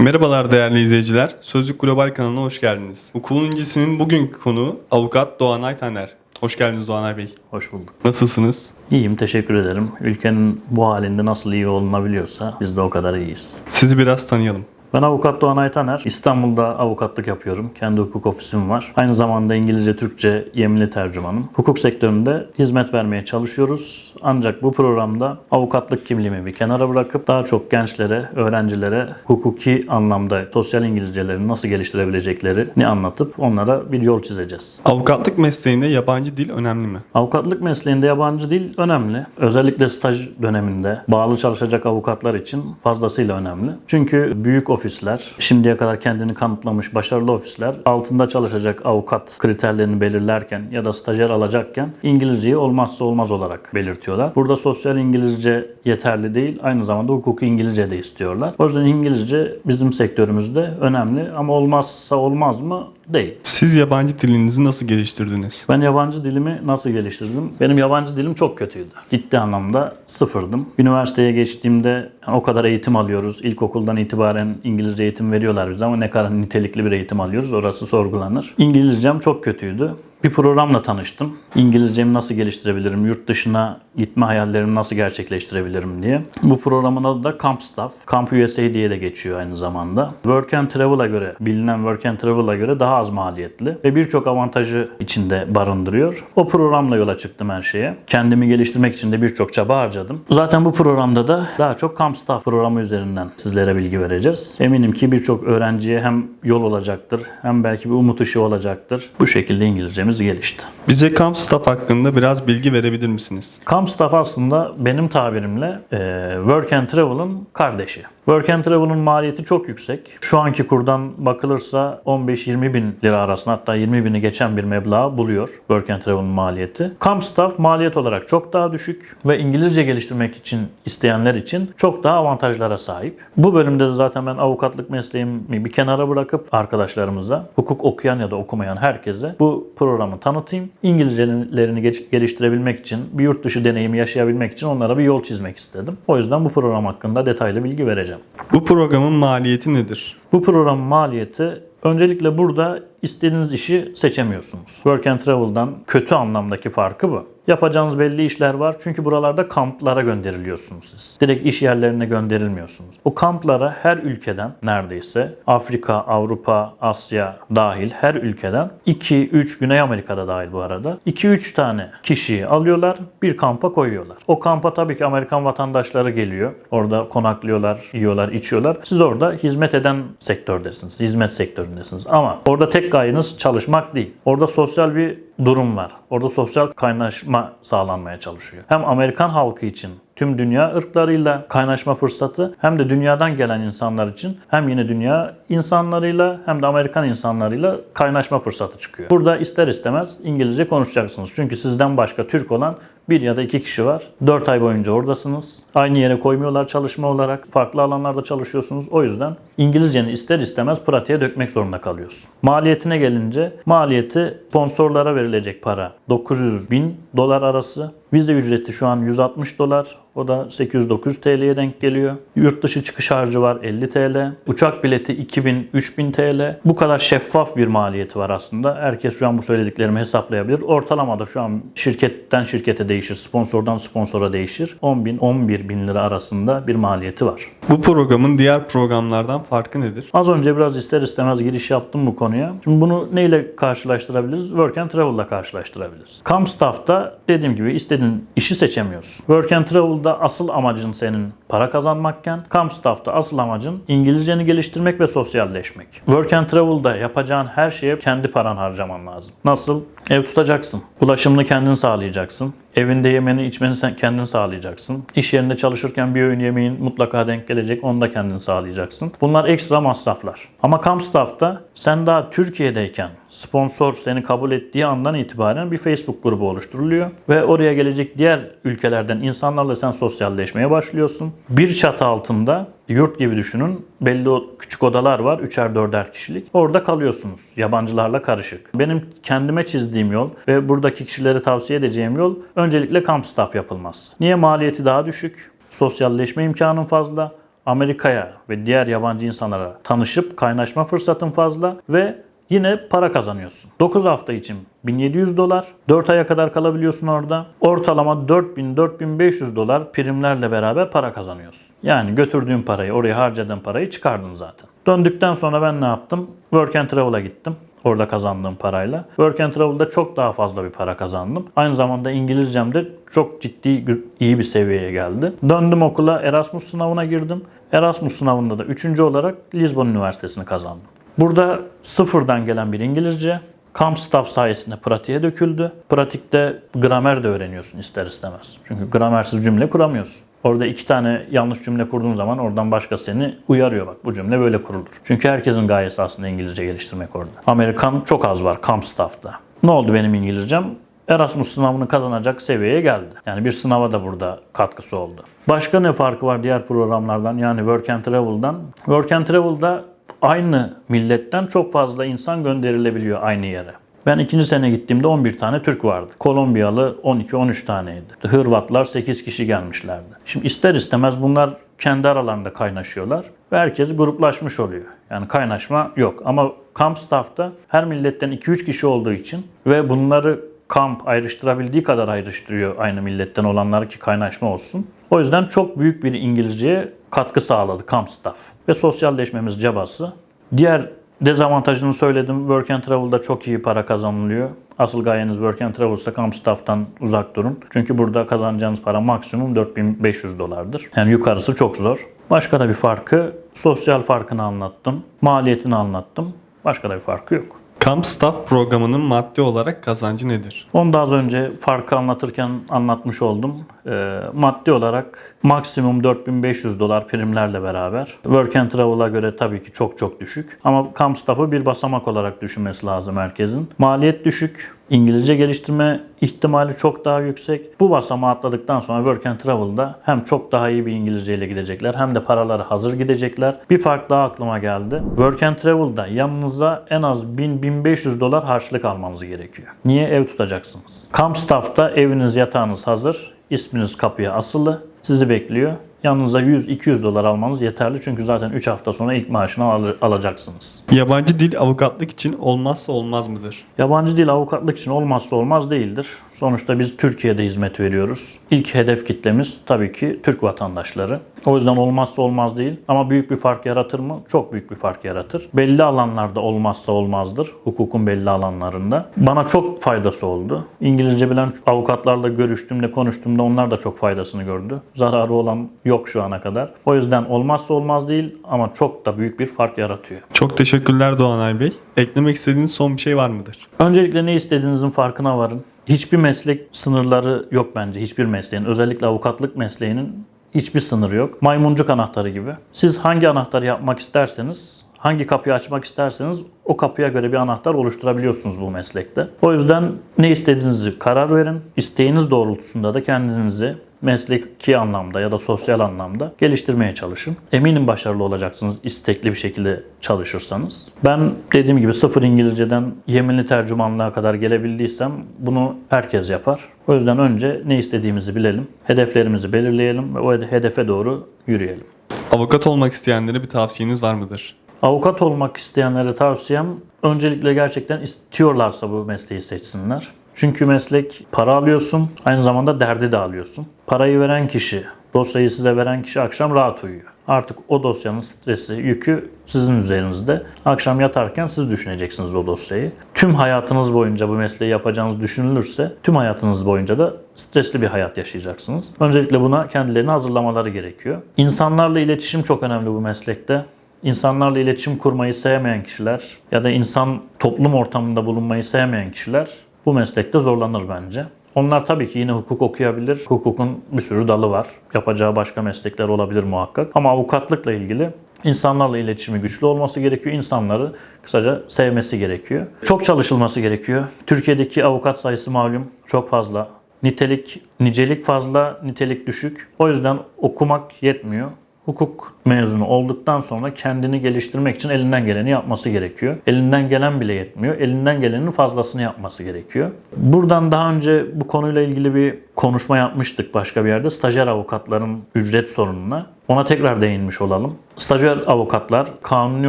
Merhabalar değerli izleyiciler. Sözlük Global kanalına hoş geldiniz. Hukukun incisinin bugünkü konuğu avukat Doğanay Taner. Hoş geldiniz Doğanay Bey. Hoş bulduk. Nasılsınız? İyiyim, teşekkür ederim. Ülkenin bu halinde nasıl iyi olunabiliyorsa biz de o kadar iyiyiz. Sizi biraz tanıyalım. Ben avukat Doğanay Taner. İstanbul'da avukatlık yapıyorum. Kendi hukuk ofisim var. Aynı zamanda İngilizce, Türkçe yeminli tercümanım. Hukuk sektöründe hizmet vermeye çalışıyoruz. Ancak bu programda avukatlık kimliğimi bir kenara bırakıp daha çok gençlere, öğrencilere hukuki anlamda sosyal İngilizcelerini nasıl geliştirebileceklerini anlatıp onlara bir yol çizeceğiz. Avukatlık mesleğinde yabancı dil önemli mi? Avukatlık mesleğinde yabancı dil önemli. Özellikle staj döneminde bağlı çalışacak avukatlar için fazlasıyla önemli. Çünkü büyük ofisler, şimdiye kadar kendini kanıtlamış başarılı ofisler altında çalışacak avukat kriterlerini belirlerken ya da stajyer alacakken İngilizceyi olmazsa olmaz olarak belirtiyorlar. Burada sosyal İngilizce yeterli değil, aynı zamanda hukuki İngilizce de istiyorlar. O yüzden İngilizce bizim sektörümüzde önemli ama olmazsa olmaz mı? Değil. Siz yabancı dilinizi nasıl geliştirdiniz? Ben yabancı dilimi nasıl geliştirdim? Benim yabancı dilim çok kötüydü. Ciddi anlamda sıfırdım. Üniversiteye geçtiğimde o kadar eğitim alıyoruz. İlkokuldan itibaren İngilizce eğitim veriyorlar bize ama ne kadar nitelikli bir eğitim alıyoruz orası sorgulanır. İngilizcem çok kötüydü. Bir programla tanıştım. İngilizcemi nasıl geliştirebilirim, yurt dışına gitme hayallerimi nasıl gerçekleştirebilirim diye. Bu programın adı da Camp Staff. Camp USA diye de geçiyor aynı zamanda. Work and Travel'a göre, bilinen Work and Travel'a göre daha az maliyetli ve birçok avantajı içinde barındırıyor. O programla yola çıktım her şeye. Kendimi geliştirmek için de birçok çaba harcadım. Zaten bu programda da daha çok Camp Staff programı üzerinden sizlere bilgi vereceğiz. Eminim ki birçok öğrenciye hem yol olacaktır hem belki bir umut ışığı olacaktır. Bu şekilde İngilizcemiz gelişti. Bize Camp Staff hakkında biraz bilgi verebilir misiniz? Camp Staff aslında benim tabirimle e, Work and Travel'ın kardeşi. Work and Travel'ın maliyeti çok yüksek. Şu anki kurdan bakılırsa 15-20 bin lira arasında hatta 20 bini geçen bir meblağ buluyor Work and Travel'ın maliyeti. Camp Staff maliyet olarak çok daha düşük ve İngilizce geliştirmek için isteyenler için çok daha avantajlara sahip. Bu bölümde de zaten ben avukatlık mesleğimi bir kenara bırakıp arkadaşlarımıza, hukuk okuyan ya da okumayan herkese bu programı tanıtayım. İngilizcelerini geliştirebilmek için, bir yurt dışı deneyimi yaşayabilmek için onlara bir yol çizmek istedim. O yüzden bu program hakkında detaylı bilgi vereceğim. Bu programın maliyeti nedir? Bu programın maliyeti öncelikle burada istediğiniz işi seçemiyorsunuz. Work and Travel'dan kötü anlamdaki farkı bu. Yapacağınız belli işler var çünkü buralarda kamplara gönderiliyorsunuz siz. Direkt iş yerlerine gönderilmiyorsunuz. O kamplara her ülkeden neredeyse Afrika, Avrupa, Asya dahil her ülkeden 2-3 Güney Amerika'da dahil bu arada 2-3 tane kişiyi alıyorlar bir kampa koyuyorlar. O kampa tabii ki Amerikan vatandaşları geliyor. Orada konaklıyorlar, yiyorlar, içiyorlar. Siz orada hizmet eden sektördesiniz. Hizmet sektöründesiniz. Ama orada tek gayeniz çalışmak değil. Orada sosyal bir durum var. Orada sosyal kaynaşma sağlanmaya çalışıyor. Hem Amerikan halkı için tüm dünya ırklarıyla kaynaşma fırsatı hem de dünyadan gelen insanlar için hem yine dünya insanlarıyla hem de Amerikan insanlarıyla kaynaşma fırsatı çıkıyor. Burada ister istemez İngilizce konuşacaksınız. Çünkü sizden başka Türk olan bir ya da iki kişi var. 4 ay boyunca oradasınız. Aynı yere koymuyorlar çalışma olarak. Farklı alanlarda çalışıyorsunuz. O yüzden İngilizceni ister istemez pratiğe dökmek zorunda kalıyorsun. Maliyetine gelince maliyeti sponsorlara verilecek para 900 bin dolar arası. Vize ücreti şu an 160 dolar. O da 800-900 TL'ye denk geliyor. Yurt dışı çıkış harcı var 50 TL. Uçak bileti 2000-3000 TL. Bu kadar şeffaf bir maliyeti var aslında. Herkes şu an bu söylediklerimi hesaplayabilir. Ortalamada şu an şirketten şirkete değişir. Sponsordan sponsora değişir. 10 bin 11 bin lira arasında bir maliyeti var. Bu programın diğer programlardan farkı nedir? Az önce biraz ister istemez giriş yaptım bu konuya. Şimdi bunu neyle karşılaştırabiliriz? Work and Travel'la karşılaştırabiliriz. Camp Staff'ta dediğim gibi istediğin işi seçemiyorsun. Work and Travel'da asıl amacın senin para kazanmakken Camp Staff'ta asıl amacın İngilizceni geliştirmek ve sosyalleşmek. Work and Travel'da yapacağın her şeye kendi paran harcaman lazım. Nasıl? Ev tutacaksın. Ulaşımını kendin sağlayacaksın. Evinde yemeni içmeni sen kendin sağlayacaksın. İş yerinde çalışırken bir öğün yemeğin mutlaka denk gelecek. Onu da kendin sağlayacaksın. Bunlar ekstra masraflar. Ama Camp Staff'ta sen daha Türkiye'deyken sponsor seni kabul ettiği andan itibaren bir Facebook grubu oluşturuluyor. Ve oraya gelecek diğer ülkelerden insanlarla sen sosyalleşmeye başlıyorsun. Bir çatı altında yurt gibi düşünün. Belli o küçük odalar var. Üçer dörder kişilik. Orada kalıyorsunuz. Yabancılarla karışık. Benim kendime çizdiğim yol ve buradaki kişilere tavsiye edeceğim yol öncelikle kamp staff yapılmaz. Niye maliyeti daha düşük? Sosyalleşme imkanın fazla. Amerika'ya ve diğer yabancı insanlara tanışıp kaynaşma fırsatın fazla ve yine para kazanıyorsun. 9 hafta için 1700 dolar, 4 aya kadar kalabiliyorsun orada. Ortalama 4000-4500 dolar primlerle beraber para kazanıyorsun. Yani götürdüğün parayı, oraya harcadığın parayı çıkardın zaten. Döndükten sonra ben ne yaptım? Work and Travel'a gittim. Orada kazandığım parayla. Work and Travel'da çok daha fazla bir para kazandım. Aynı zamanda İngilizcem de çok ciddi iyi bir seviyeye geldi. Döndüm okula Erasmus sınavına girdim. Erasmus sınavında da 3. olarak Lisbon Üniversitesi'ni kazandım. Burada sıfırdan gelen bir İngilizce Camp staff sayesinde pratiğe döküldü. Pratikte gramer de öğreniyorsun ister istemez. Çünkü gramersiz cümle kuramıyorsun. Orada iki tane yanlış cümle kurduğun zaman oradan başka seni uyarıyor bak bu cümle böyle kurulur. Çünkü herkesin gayesi aslında İngilizce geliştirmek orada. Amerikan çok az var Camp staff'ta. Ne oldu benim İngilizcem? Erasmus sınavını kazanacak seviyeye geldi. Yani bir sınava da burada katkısı oldu. Başka ne farkı var diğer programlardan yani Work and Travel'dan? Work and Travel'da aynı milletten çok fazla insan gönderilebiliyor aynı yere. Ben ikinci sene gittiğimde 11 tane Türk vardı. Kolombiyalı 12-13 taneydi. Hırvatlar 8 kişi gelmişlerdi. Şimdi ister istemez bunlar kendi aralarında kaynaşıyorlar ve herkes gruplaşmış oluyor. Yani kaynaşma yok. Ama kamp staff'ta her milletten 2-3 kişi olduğu için ve bunları kamp ayrıştırabildiği kadar ayrıştırıyor aynı milletten olanlar ki kaynaşma olsun. O yüzden çok büyük bir İngilizceye katkı sağladı kamp staff. Ve sosyalleşmemiz cabası. Diğer dezavantajını söyledim. Work and Travel'da çok iyi para kazanılıyor. Asıl gayeniz Work and Travel ise kamp staff'tan uzak durun. Çünkü burada kazanacağınız para maksimum 4500 dolardır. Yani yukarısı çok zor. Başka da bir farkı, sosyal farkını anlattım. Maliyetini anlattım. Başka da bir farkı yok. Camp Staff programının maddi olarak kazancı nedir? Onu da az önce farkı anlatırken anlatmış oldum. Ee, maddi olarak maksimum 4500 dolar primlerle beraber. Work and Travel'a göre tabii ki çok çok düşük. Ama camp staff'ı bir basamak olarak düşünmesi lazım herkesin. Maliyet düşük. İngilizce geliştirme ihtimali çok daha yüksek. Bu basamağı atladıktan sonra Work and Travel'da hem çok daha iyi bir İngilizce ile gidecekler hem de paraları hazır gidecekler. Bir fark daha aklıma geldi. Work and Travel'da yanınıza en az 1000-1500 dolar harçlık almanız gerekiyor. Niye? Ev tutacaksınız. Camp Staff'ta eviniz yatağınız hazır. İsminiz kapıya asılı. Sizi bekliyor. Yanınıza 100-200 dolar almanız yeterli çünkü zaten 3 hafta sonra ilk maaşını al- alacaksınız. Yabancı dil avukatlık için olmazsa olmaz mıdır? Yabancı dil avukatlık için olmazsa olmaz değildir. Sonuçta biz Türkiye'de hizmet veriyoruz. İlk hedef kitlemiz tabii ki Türk vatandaşları. O yüzden olmazsa olmaz değil. Ama büyük bir fark yaratır mı? Çok büyük bir fark yaratır. Belli alanlarda olmazsa olmazdır. Hukukun belli alanlarında. Bana çok faydası oldu. İngilizce bilen avukatlarla görüştüğümde, konuştuğumda onlar da çok faydasını gördü. Zararı olan yok şu ana kadar. O yüzden olmazsa olmaz değil ama çok da büyük bir fark yaratıyor. Çok teşekkürler Doğanay Bey. Eklemek istediğiniz son bir şey var mıdır? Öncelikle ne istediğinizin farkına varın. Hiçbir meslek sınırları yok bence. Hiçbir mesleğin. Özellikle avukatlık mesleğinin hiçbir sınırı yok. Maymuncuk anahtarı gibi. Siz hangi anahtarı yapmak isterseniz, hangi kapıyı açmak isterseniz o kapıya göre bir anahtar oluşturabiliyorsunuz bu meslekte. O yüzden ne istediğinizi karar verin. İsteğiniz doğrultusunda da kendinizi mesleki anlamda ya da sosyal anlamda geliştirmeye çalışın. Eminim başarılı olacaksınız istekli bir şekilde çalışırsanız. Ben dediğim gibi sıfır İngilizceden yeminli tercümanlığa kadar gelebildiysem bunu herkes yapar. O yüzden önce ne istediğimizi bilelim, hedeflerimizi belirleyelim ve o hedefe doğru yürüyelim. Avukat olmak isteyenlere bir tavsiyeniz var mıdır? Avukat olmak isteyenlere tavsiyem öncelikle gerçekten istiyorlarsa bu mesleği seçsinler. Çünkü meslek para alıyorsun, aynı zamanda derdi de alıyorsun. Parayı veren kişi, dosyayı size veren kişi akşam rahat uyuyor. Artık o dosyanın stresi, yükü sizin üzerinizde. Akşam yatarken siz düşüneceksiniz o dosyayı. Tüm hayatınız boyunca bu mesleği yapacağınız düşünülürse tüm hayatınız boyunca da stresli bir hayat yaşayacaksınız. Öncelikle buna kendilerini hazırlamaları gerekiyor. İnsanlarla iletişim çok önemli bu meslekte. İnsanlarla iletişim kurmayı sevmeyen kişiler ya da insan toplum ortamında bulunmayı sevmeyen kişiler bu meslekte zorlanır bence. Onlar tabii ki yine hukuk okuyabilir. Hukukun bir sürü dalı var. Yapacağı başka meslekler olabilir muhakkak. Ama avukatlıkla ilgili insanlarla iletişimi güçlü olması gerekiyor. İnsanları kısaca sevmesi gerekiyor. Çok çalışılması gerekiyor. Türkiye'deki avukat sayısı malum çok fazla. Nitelik, nicelik fazla, nitelik düşük. O yüzden okumak yetmiyor hukuk mezunu olduktan sonra kendini geliştirmek için elinden geleni yapması gerekiyor. Elinden gelen bile yetmiyor. Elinden gelenin fazlasını yapması gerekiyor. Buradan daha önce bu konuyla ilgili bir konuşma yapmıştık başka bir yerde. Stajyer avukatların ücret sorununa. Ona tekrar değinmiş olalım. Stajyer avukatlar kanuni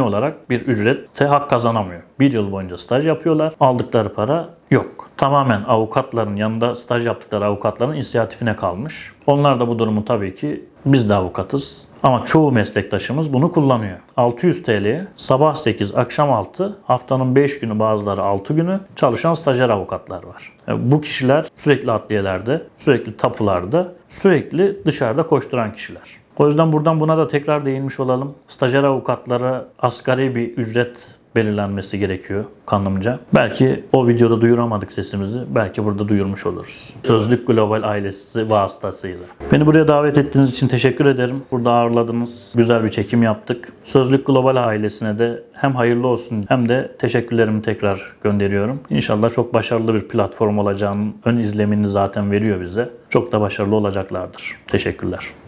olarak bir ücrete hak kazanamıyor. Bir yıl boyunca staj yapıyorlar. Aldıkları para yok. Tamamen avukatların yanında staj yaptıkları avukatların inisiyatifine kalmış. Onlar da bu durumu tabii ki biz de avukatız. Ama çoğu meslektaşımız bunu kullanıyor. 600 TL'ye sabah 8, akşam 6, haftanın 5 günü bazıları 6 günü çalışan stajyer avukatlar var. Yani bu kişiler sürekli adliyelerde, sürekli tapularda, sürekli dışarıda koşturan kişiler. O yüzden buradan buna da tekrar değinmiş olalım. Stajyer avukatlara asgari bir ücret belirlenmesi gerekiyor kanımca. Belki o videoda duyuramadık sesimizi. Belki burada duyurmuş oluruz. Sözlük Global ailesi vasıtasıyla. Beni buraya davet ettiğiniz için teşekkür ederim. Burada ağırladınız. Güzel bir çekim yaptık. Sözlük Global ailesine de hem hayırlı olsun hem de teşekkürlerimi tekrar gönderiyorum. İnşallah çok başarılı bir platform olacağının ön izlemini zaten veriyor bize. Çok da başarılı olacaklardır. Teşekkürler.